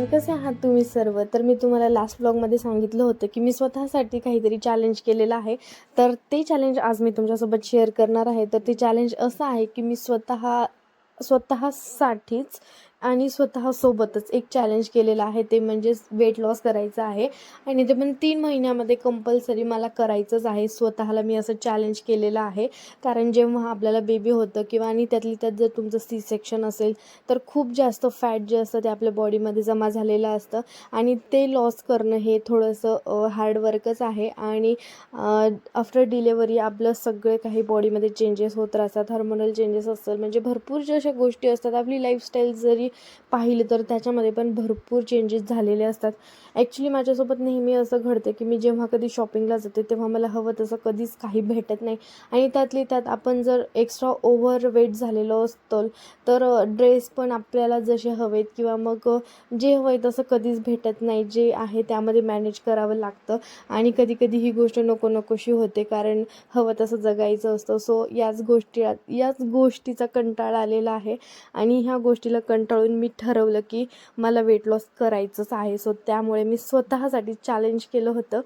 Everyone कसे आहात तुम्ही सर्व? तर मी तुम्हाला लास्ट ब्लॉगमध्ये सांगितलं होतं की मी स्वतःसाठी काहीतरी चॅलेंज केलेलं आहे. तर ते चॅलेंज आज मी तुमच्यासोबत शेअर करणार आहे. तर ते चॅलेंज असं आहे की मी स्वतः स्वतःसाठीच आणि स्वतःसोबतच एक चॅलेंज केलेलं आहे ते म्हणजेच वेट लॉस करायचं आहे. आणि ते पण तीन महिन्यामध्ये कंपल्सरी मला करायचंच आहे स्वतःला मी असं चॅलेंज केलेलं आहे. कारण जेव्हा आपल्याला बेबी होतं किंवा आणि त्यातली त्यात जर तुमचं सी सेक्शन असेल तर खूप जास्त फॅट जे असतं ते आपल्या बॉडीमध्ये जमा झालेलं असतं. आणि ते लॉस करणं हे थोडंसं हार्डवर्कच आहे. आणि आफ्टर डिलेवरी आपलं सगळे काही बॉडीमध्ये चेंजेस होत राहतात हार्मोनल चेंजेस असतात. म्हणजे भरपूर ज्या अशा गोष्टी असतात आपली लाईफस्टाईल जरी पाहिलं तर त्याच्यामध्ये पण भरपूर चेंजेस झालेले असतात. ॲक्च्युली माझ्यासोबत नेहमी असं घडतं की मी जेव्हा कधी शॉपिंगला जाते तेव्हा मला हवं तसं कधीच काही भेटत नाही. आणि त्यातली त्यात आपण जर एक्स्ट्रा ओव्हर वेट झालेलो असतो तर ड्रेस पण आपल्याला जसे हवेत किंवा मग जे हवं आहे तसं कधीच भेटत नाही जे आहे त्यामध्ये मॅनेज करावं लागतं. आणि कधी कधी ही गोष्ट नको नकोशी होते कारण हवं तसं जगायचं असतं. सो याच गोष्टी याच गोष्टीचा कंटाळा आलेला आहे. आणि ह्या गोष्टीला कंटाळ कंटाळून मी ठरवलं की मला वेट लॉस करायचंच आहे. सो त्यामुळे मी स्वतःसाठी चॅलेंज केलं होतं.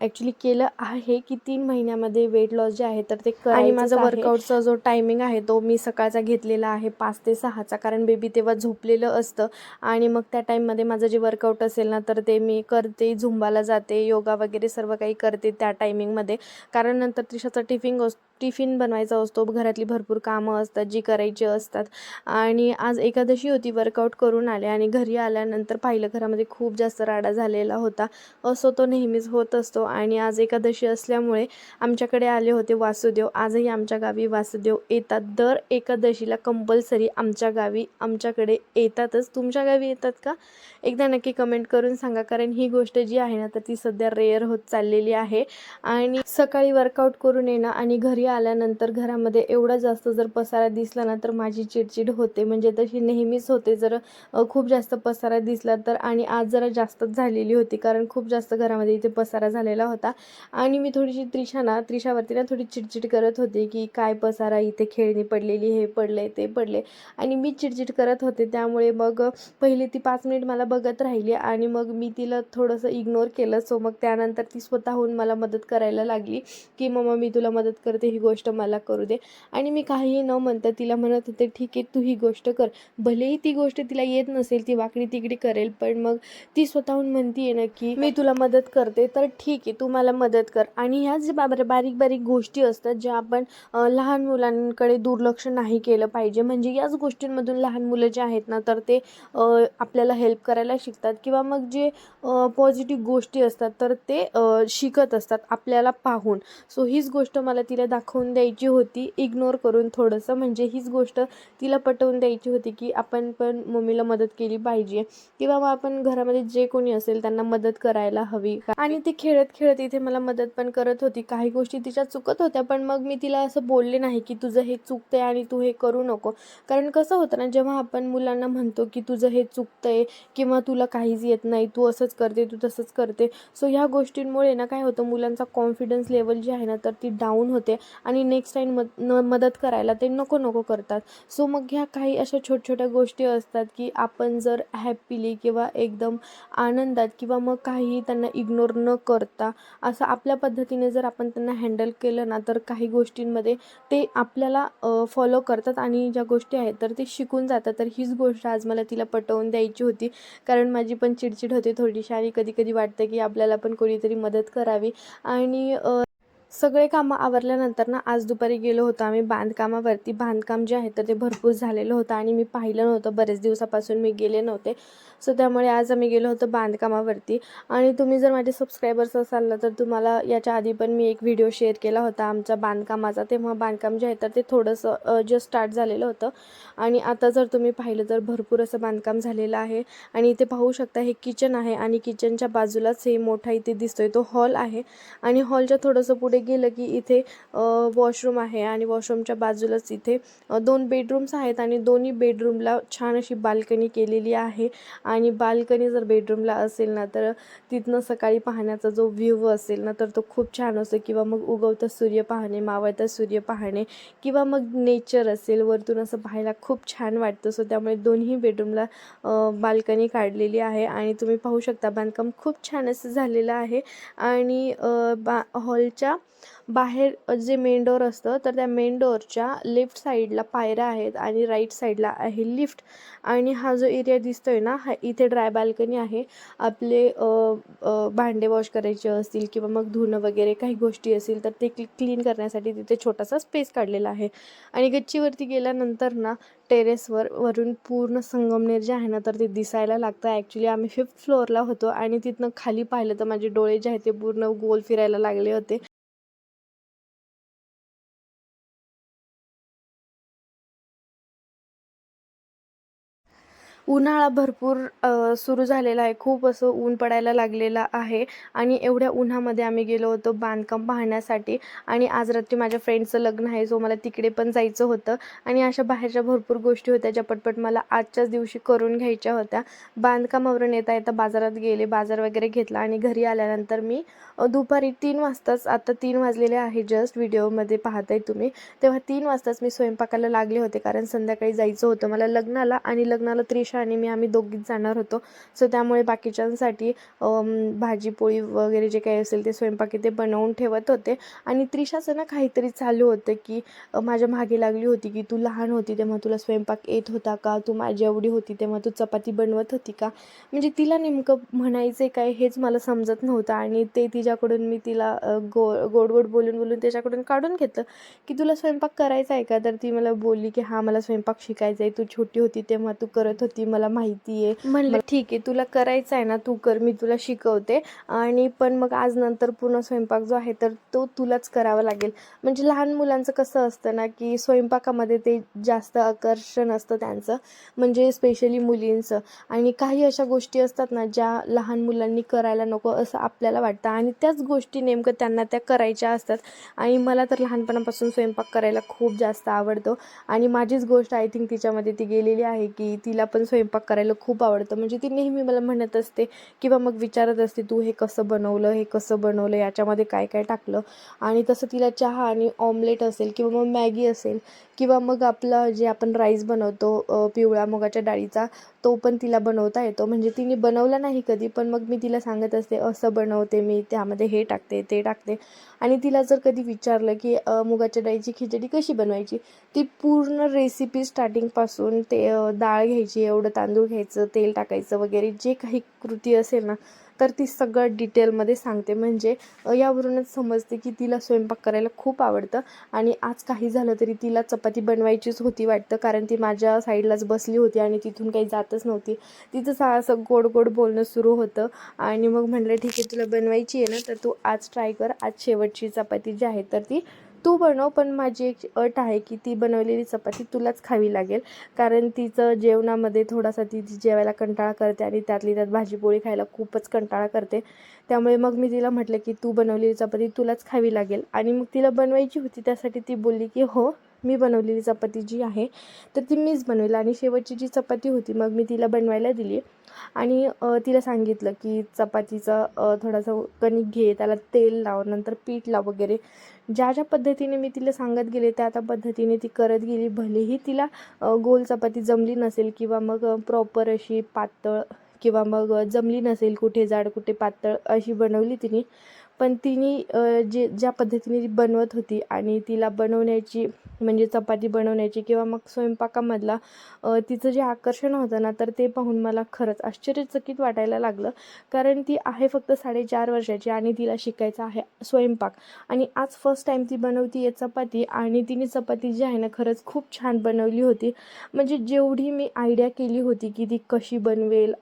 ॲक्च्युली केलं आहे की तीन महिन्यामध्ये वेट लॉस जे आहे तर ते आणि माझा वर्कआउटचा जो टायमिंग आहे तो मी सकाळचा घेतलेला आहे पाच ते सहाचा कारण बेबी तेव्हा झोपलेलं असतं. आणि मग त्या टाईममध्ये माझं जे वर्कआउट असेल ना तर ते मी करते झुंबाला जाते योगा वगैरे सर्व काही करते त्या टायमिंगमध्ये कारण नंतर त्रिशाचा टिफिन अस टिफिन बनवायचा असतो घरातली भरपूर कामं असतात जी करायची असतात. आणि आज एकादशी होती वर्कआउट करून आले आणि घरी आल्यानंतर पाहिलं घरामध्ये खूप जास्त राडा झालेला होता. असं तो नेहमीच होत असतो आणि आज एकादशी असल्यामुळे आमच्याकडे आले होते वासुदेव. आजही आमच्या गावी वासुदेव येतात. दर एकादशीला कंपल्सरी आमच्या गावी आमच्याकडे येतातच. तुमच्या गावी येतात का? एकदा नक्की कमेंट करून सांगा कारण ही गोष्ट जी आहे ना तर ती सध्या रेअर होत चाललेली आहे. आणि सकाळी वर्कआउट करून येणं आणि घरी आल्यानंतर घरामध्ये एवढा जास्त जर पसारा दिसला ना तर माझी चिडचिड होते. म्हणजे तशी नेहमीच होते. जर खूप जास्त पसारा दिसला तर आणि आज जरा जास्तच झालेली होती. कारण खूप जास्त घरामध्ये इथे पसारा झालेला होता. आणि मी थोडीशी त्रिशा ना त्रिशावरती ना थोडी चिडचिड करत होते की काय पसारा इथे खेळणी पडलेली हे पडले ते पडले आणि मी चिडचिड करत होते. त्यामुळे मग पहिले ती पाच मिनिट मला बघत राहिली आणि मग मी तिला थोडंसं इग्नोर केलं. सो मग त्यानंतर ती स्वतःहून मला मदत करायला लागली की मम्मा मी तुला मदत करते. ही गोष्ट मला करू दे. आणि मी काहीही न म्हणता तिला म्हणत होते ठीक आहे तू ही गोष्ट कर. भलेही ती गोष्ट तिला येत नसेल ती वाकडी तिकडे करेल पण मग ती स्वतःहून म्हणतीये ना की मी तुला मदत करते तर ठीक आहे तू मला मदत कर. आणि ह्या जे बाबा बारीक बारीक गोष्टी असतात ज्या आपण लहान मुलांकडे दुर्लक्ष नाही केलं पाहिजे. म्हणजे याच गोष्टींमधून लहान मुलं जे आहेत ना तर ते आपल्याला हेल्प करायला शिकतात. किंवा मग जे पॉझिटिव्ह गोष्टी असतात तर ते शिकत असतात आपल्याला पाहून. सो हीच गोष्ट मला तिला दाखवून द्यायची होती. इग्नोर करून थोडंसं. म्हणजे हीच गोष्ट तिला पटवून द्यायची होती की आपण पण मम्मीला मदत केली पाहिजे. किंवा मग आपण घरामध्ये जे कोणी असेल त्यांना मदत करायला हवी. आणि ती खेळत खेळत इथे मला मदत पण करत होती. काही गोष्टी तिच्या चुकत होत्या पण मग मी तिला असं बोलले नाही की तुझं हे चुकतंय आणि तू हे करू नको. कारण कसं होतं ना जेव्हा आपण मुलांना म्हणतो की तुझं हे चुकतंय किंवा तुला काहीच येत नाही तू असंच करते तू तसंच करते. सो ह्या गोष्टींमुळे ना काय होतं मुलांचा कॉन्फिडन्स लेवल जी आहे ना तर ती डाऊन होते. आणि नेक्स्ट टाईम मद न मदत करायला ते नको नको करतात. सो मग ह्या काही अशा छोट्या छोट्या गोष्टी असतात की आपण जर हॅपीली किंवा एकदम आनंदात किंवा मग काही त्यांना इग्नोर न करता असं आपल्या पद्धतीने जर आपण त्यांना हँडल केलं ना तर काही गोष्टींमध्ये ते आपल्याला फॉलो करतात आणि ज्या गोष्टी आहेत तर ते शिकून जातात. तर हीच गोष्ट आज मला तिला पटवून द्यायची होती. कारण माझी पण चिडचिड होते थोडीशी आणि कधी कधी वाटतं की आपल्याला पण कोणीतरी मदत करावी. आणि सगळे कामं आवरल्यानंतर ना आज दुपारी गेलो होतो आम्ही बांधकामावरती. बांधकाम जे आहे तर ते भरपूर झालेलं होतं आणि मी पाहिलं नव्हतं. बरेच दिवसापासून मी गेले नव्हते. सो त्यामुळे आज आम्ही गेलो होतो बांधकामावरती. आणि तुम्ही जर माझे सबस्क्रायबर्स असाल ना तर तुम्हाला याच्या आधी पण मी एक व्हिडिओ शेअर केला होता आमच्या बांधकामाचा. तेव्हा बांधकाम जे आहे तर ते थोडंसं जस्ट स्टार्ट झालेलं होतं. आणि आता जर तुम्ही पाहिलं तर भरपूर असं बांधकाम झालेलं आहे. आणि इथे पाहू शकता हे किचन आहे आणि किचनच्या बाजूलाच हे मोठा इथे दिसतोय तो हॉल आहे. आणि हॉलच्या थोडंसं पुढे गेलं की इथे वॉशरूम आहे आणि वॉशरूमच्या बाजूलाच इथे दोन बेडरूम्स आहेत आणि दोन्ही बेडरूमला छान अशी बाल्कनी केलेली आहे. आणि बाल्कनी जर बेडरूमला असेल ना तर तिथनं सकाळी पाहण्याचा जो व्ह्यू असेल ना तर तो खूप छान असतो. किंवा मग उगवता सूर्य पाहणे मावळता सूर्य पाहणे किंवा मग नेचर असेल वरतून असं पाहायला खूप छान वाटतं. सो त्यामुळे दोन्ही बेडरूमला बाल्कनी काढलेली आहे आणि तुम्ही पाहू शकता बांधकाम खूप छान असं झालेलं आहे. आणि बा हॉलच्या बाहेर जे मेन डोअर असतं तर त्या मेन डोअरच्या लेफ्ट साईडला पायऱ्या आहेत आणि राईट साईडला आहे लिफ्ट आणि हा जो एरिया दिसतो आहे ना हा इथे ड्राय बाल्कनी आहे. आपले भांडे वॉश करायचे असतील किंवा मग धुणं वगैरे काही गोष्टी असतील तर ते क्लीन करण्यासाठी तिथे छोटासा स्पेस काढलेला आहे. आणि गच्चीवरती गेल्यानंतर ना टेरेसवर वरून पूर्ण संगमनेर जे आहे ना तर ते दिसायला लागतं. ॲक्च्युली आम्ही फिफ्थ फ्लोअरला होतो आणि तिथनं खाली पाहिलं तर माझे डोळे जे आहेत ते पूर्ण गोल फिरायला लागले होते. उन्हाळा भरपूर सुरू झालेला आहे. खूप असं ऊन पडायला लागलेलं आहे आणि एवढ्या उन्हामध्ये आम्ही गेलो होतो बांधकाम पाहण्यासाठी आणि आज रात्री माझ्या फ्रेंडचं लग्न आहे सो मला तिकडे पण जायचं होतं आणि अशा बाहेरच्या भरपूर गोष्टी होत्या ज्या पटपट मला आजच्याच दिवशी करून घ्यायच्या होत्या. बांधकामावरून येता येता बाजारात गेले बाजार वगैरे घेतला आणि घरी आल्यानंतर मी दुपारी तीन वाजताच आता तीन वाजलेले आहे जस्ट व्हिडिओमध्ये पाहताय तुम्ही तेव्हा तीन वाजताच मी स्वयंपाकाला लागले होते कारण संध्याकाळी जायचं होतं. मला लग्नाला आणि लग्नाला त्रिशा आणि मी आम्ही दोघीच जाणार होतो. सो त्यामुळे बाकीच्यांसाठी भाजी पोळी वगैरे जे काही असेल ते स्वयंपाक ते बनवून ठेवत होते. आणि त्रिशाचं ना काहीतरी चालू होतं की माझ्या मागे लागली होती की तू लहान होती तेव्हा तुला स्वयंपाक येत होता का? तू माझी एवढी होती तेव्हा तू चपाती बनवत होती का? म्हणजे तिला नेमकं म्हणायचं काय हेच मला समजत नव्हतं. आणि ते तिच्याकडून मी तिला गो गोड गोड बोलून बोलून त्याच्याकडून काढून घेतलं की तुला स्वयंपाक करायचा आहे का? तर ती मला बोलली की हा मला स्वयंपाक शिकायचा आहे तू छोटी होती तेव्हा तू करत होती मला माहिती आहे. म्हणलं ठीक आहे तुला करायचं आहे ना तू कर मी तुला शिकवते. आणि पण मग आज नंतर पूर्ण स्वयंपाक जो आहे तर तो तुलाच करावा लागेल. म्हणजे लहान मुलांचं कसं असतं ना की स्वयंपाकामध्ये ते जास्त आकर्षण असतं त्यांचं म्हणजे स्पेशली मुलींचं. आणि काही अशा गोष्टी असतात ना ज्या लहान मुलांनी करायला नको असं आपल्याला वाटतं. आणि त्याच गोष्टी नेमकं त्यांना त्या करायच्या असतात. आणि मला तर लहानपणापासून स्वयंपाक करायला खूप जास्त आवडतो. आणि माझीच गोष्ट आय थिंक तिच्यामध्ये ती गेलेली आहे की तिला पण स्वयंपाक करायला खूप आवडतं. म्हणजे ती नेहमी मला म्हणत असते किंवा मग विचारत असते तू हे कसं बनवलं हे कसं बनवलं याच्यामध्ये काय काय टाकलं? आणि तसं तिला चहा आणि ऑमलेट असेल किंवा मग मॅगी असेल किंवा मग आपलं जे आपण राईस बनवतो पिवळा मुगाच्या डाळीचा तो पण तिला बनवता येतो. म्हणजे तिने बनवला नाही कधी पण मग मी तिला सांगत असते असं बनवते मी त्यामध्ये हे टाकते ते टाकते. आणि तिला जर कधी विचारलं की मुगाच्या डाळीची खिचडी कशी बनवायची? ती पूर्ण रेसिपी स्टार्टिंगपासून ते डाळ घ्यायची एवढं तांदूळ घ्यायचं तेल टाकायचं वगैरे जे काही कृती असेल ना तर ती सगळं डिटेलमध्ये सांगते. म्हणजे यावरूनच समजते की तिला स्वयंपाक करायला खूप आवडतं आणि आज काही झालं तरी तिला चपाती बनवायचीच होती वाटतं कारण ती माझ्या साईडलाच बसली होती आणि तिथून काही जातच नव्हती. तिचं सा असं गोड गोड बोलणं सुरू होतं आणि मग म्हटलं ठीक आहे तुला बनवायची आहे ना तर तू आज ट्राय कर. आज शेवटची चपाती जी आहे तर ती तू बनव पण माझी एक अट आहे की ती बनवलेली चपाती तुलाच खावी लागेल. कारण तिचं जेवणामध्ये थोडासा ती जेवायला कंटाळा करते आणि त्यातली त्यात भाजीपोळी खायला खूपच कंटाळा करते. त्यामुळे मग मी तिला म्हटलं की तू बनवलेली चपाती तुलाच खावी लागेल. आणि मग तिला बनवायची होती त्यासाठी ती बोलली की हो मी बनवलेली चपाती जी आहे तर ती मीच बनवेल. आणि शेवटची जी चपाती होती मग मी तिला बनवायला दिली. आणि तिला सांगितलं की चपातीचा थोडासा कणिक घे त्याला तेल लाव नंतर पीठ लाव वगैरे. ज्या ज्या पद्धतीने मी तिला सांगत गेले त्या त्या पद्धतीने ती करत गेली. भलेही तिला गोल चपाती जमली नसेल किंवा मग प्रॉपर अशी पातळ किंवा मग जमली नसेल कुठे जाड कुठे पातळ अशी बनवली तिने पण तिने जे ज्या पद्धतीने ती बनवत होती आणि तिला बनवण्याची म्हणजे चपाती बनवण्याची किंवा मग स्वयंपाकामधला तिचं जे आकर्षण होतं ना तर ते पाहून मला खरंच आश्चर्यचकित वाटायला लागलं. कारण ती आहे फक्त साडेचार वर्षाची आणि तिला शिकायचं आहे स्वयंपाक. आणि आज फर्स्ट टाईम ती बनवती आहे चपाती आणि तिने चपाती जी आहे ना खरंच खूप छान बनवली होती. म्हणजे जेवढी मी आयडिया केली होती की ती कशी बनवेल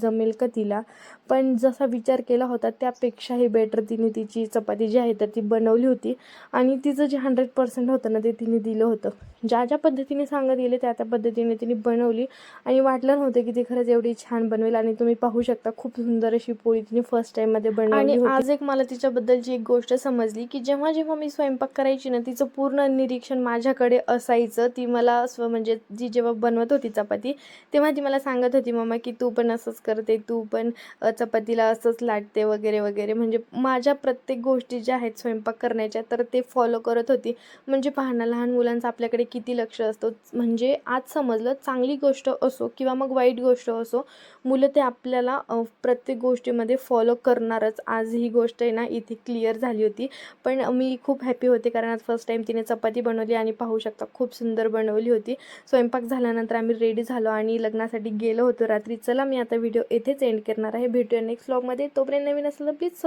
जमेल का तिला पण जसा विचार केला होता त्यापेक्षाही बेटर तिने तिची चपाती जी आहे तर ती बनवली होती. आणि तिचं जे हंड्रेड पर्सेंट होतं ना ते तिने दिलं होतं. ज्या ज्या पद्धतीने सांगत गेले त्या त्या पद्धतीने तिने बनवली. आणि वाटलं नव्हतं की ती खरंच एवढी छान बनवेल. आणि तुम्ही पाहू शकता खूप सुंदर अशी पोळी तिने फर्स्ट टाईममध्ये बनवली आणि आज एक मला तिच्याबद्दलची एक गोष्ट समजली की जेव्हा जेव्हा मी स्वयंपाक करायची ना तिचं पूर्ण निरीक्षण माझ्याकडे असायचं. ती मला स्व म्हणजे जी जेव्हा बनवत होती चपाती तेव्हा ती मला सांगत होती मम्मा की तू पण असंच करते तू पण चपातीला असंच लाटते वगैरे वगैरे. म्हणजे माझ्या प्रत्येक गोष्टी ज्या आहेत स्वयंपाक करण्याच्या तर ते फॉलो करत होती. म्हणजे पाहणं लहान मुलांचं आपल्याकडे किती लक्ष असतो. म्हणजे आज समजलं चांगली गोष्ट असो किंवा मग वाईट गोष्ट असो मुलं ते आपल्याला प्रत्येक गोष्टीमध्ये फॉलो करणारच. आज ही गोष्ट आहे ना इथे क्लिअर झाली होती. पण मी खूप हॅपी होते कारण आज फर्स्ट टाईम तिने चपाती बनवली आणि पाहू शकता खूप सुंदर बनवली होती. स्वयंपाक झाल्यानंतर आम्ही रेडी झालो आणि लग्नासाठी गेलो होतो रात्री. चला मी आता व्हिडिओ इथेच एंड करणार आहे. भेटूया नेक्स्ट व्लॉगमध्ये तोपर्यंत नवीन असलं प्लीज सब